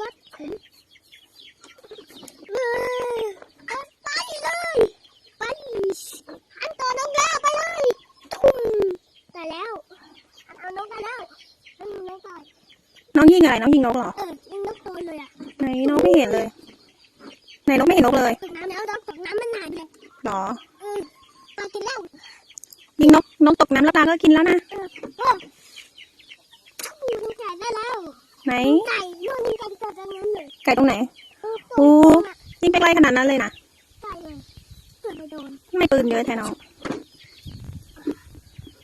วัดผมเออเอาไปเลย ไปอันต่อนกแล้วไปเลย ทุ่มได้แล้วอันเอานกได้แล้วอันนกได้น้องยิงอะไรน้องยิงนกเหรอ เออยิงนกตัวเลยอะไหนน้องไม่เห็นเลยไหนน้องไม่เห็นนกเลยตกน้ำแล้วตกน้ำมันหายเลยหรอเออปลากินแล้วยิงนกนกตกน้ำแล้วปลาก็กินแล้วนะเออโอ้ดูไก่ได้แล้ว ไหน ไก่นู่นนี่ไก่ตัวนั้นเลยไก่ตรงไหนเออโอ้ยิงไปไกลขนาดนั้นเลยนะไก่เลยเกิดไม่โดนทำไม่ปืนเยอะแทนน้อง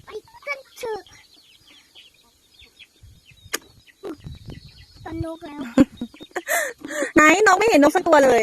ไปกันเถอะตอนนกแล้ว ไหนน้องไม่เห็นนกสักตัวเลย